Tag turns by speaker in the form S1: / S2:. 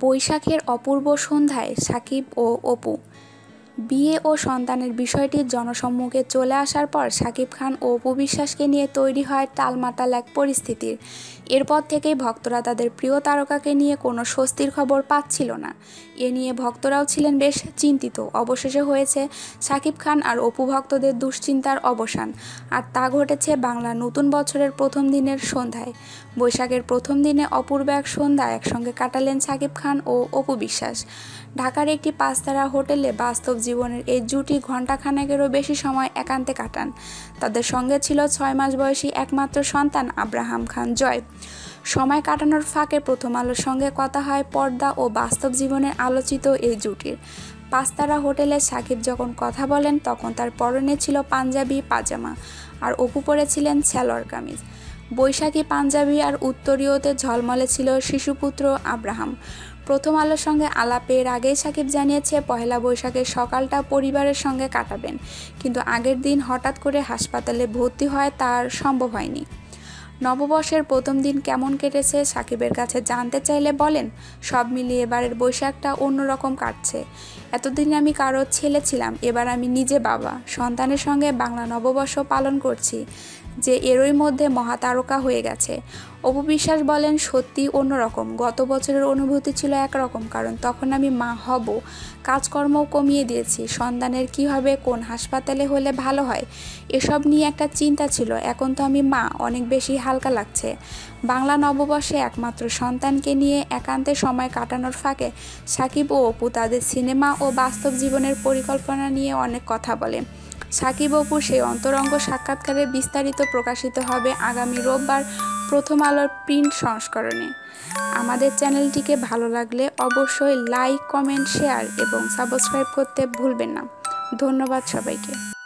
S1: বৈশাখের অপূর্ব সন্ধ্যায় সাকিব ও অপু। বিয়ে ও সন্তানের বিষয়টি জনসম্মুখে চলে আসার পর সাকিব খান ও অপু বিশ্বাসকে নিয়ে তৈরি হয় টালমাটাল এক পরিস্থিতির এরপর থেকেই ভক্তরা তাদের প্রিয় তারকাকে নিয়ে কোনো স্বস্তির খবর পাচ্ছিল না। এ নিয়ে ভক্তরাও ছিলেন বেশ চিন্তিত। অবশেষে হয়েছে সাকিব খান আর অপু ভক্তদের দুশ্চিন্তার অবসান। আর তা ঘটেছে বাংলা নতুন বছরের প্রথম দিনের সন্ধ্যায়। বৈশাখের প্রথম দিনে অপূর্ব এক সন্ধ্যা একসঙ্গে কাটালেন সাকিব খান ও অপু বিশ্বাস। ঢাকার একটি পাঁচতারা হোটেলে বাস্তব জীবনের এই জুটি ঘণ্টাখানেকেরও বেশি সময় একান্তে কাটান। তাদের সঙ্গে ছিল ছয় মাস বয়সী একমাত্র সন্তান আব্রাহাম খান জয়। সময় কাটানোর ফাঁকে প্রথম আলোর সঙ্গে কথা হয় পর্দা ও বাস্তব জীবনের আলোচিত এই জুটির। পাঁচতারা হোটেলে সাকিব যখন কথা বলেন, তখন তার পরনে ছিল পাঞ্জাবি, পাজামা, আর অপু পরেছিলেন স্যালোয়ার কামিজ। বৈশাখী পাঞ্জাবি আর উত্তরীয়তে ঝলমলে ছিল শিশুপুত্র আব্রাহাম। প্রথম আলোর সঙ্গে আলাপের আগেই সাকিব জানিয়েছে, পহেলা বৈশাখের সকালটা পরিবারের সঙ্গে কাটাবেন। কিন্তু আগের দিন হঠাৎ করে হাসপাতালে ভর্তি হয়, তার সম্ভব হয়নি। নববর্ষের প্রথম দিন কেমন কেটেছে সাকিবের কাছে জানতে চাইলে বলেন, সব মিলিয়ে এবারের বৈশাখটা অন্যরকম কাটছে। এতদিন আমি কারও ছেলে ছিলাম, এবার আমি নিজে বাবা। সন্তানের সঙ্গে বাংলা নববর্ষ পালন করছি, যে এরই মধ্যে মহাতারকা হয়ে গেছে। অপু বিশ্বাস বলেন, সত্যি অন্যরকম। গত বছরের অনুভূতি ছিল একরকম, কারণ তখন আমি মা হব। কাজকর্মও কমিয়ে দিয়েছি। সন্তানের কি হবে কোন হাসপাতালে হলে ভালো হয়, এসব নিয়ে একটা চিন্তা ছিল। এখন তো আমি মা, অনেক বেশি হালকা লাগছে। বাংলা নববর্ষে একমাত্র সন্তানকে নিয়ে একান্তে সময় কাটানোর ফাঁকে সাকিব ও অপু তাদের সিনেমা ও বাস্তব জীবনের পরিকল্পনা নিয়ে অনেক কথা বলে। সাকিব অপুর সেই অন্তরঙ্গ সাক্ষাৎকারে বিস্তারিত প্রকাশিত হবে আগামী রোববার প্রথম আলোর প্রিন্ট সংস্করণে। আমাদের চ্যানেলটিকে ভালো লাগলে অবশ্যই লাইক, কমেন্ট, শেয়ার এবং সাবস্ক্রাইব করতে ভুলবেন না। ধন্যবাদ সবাইকে।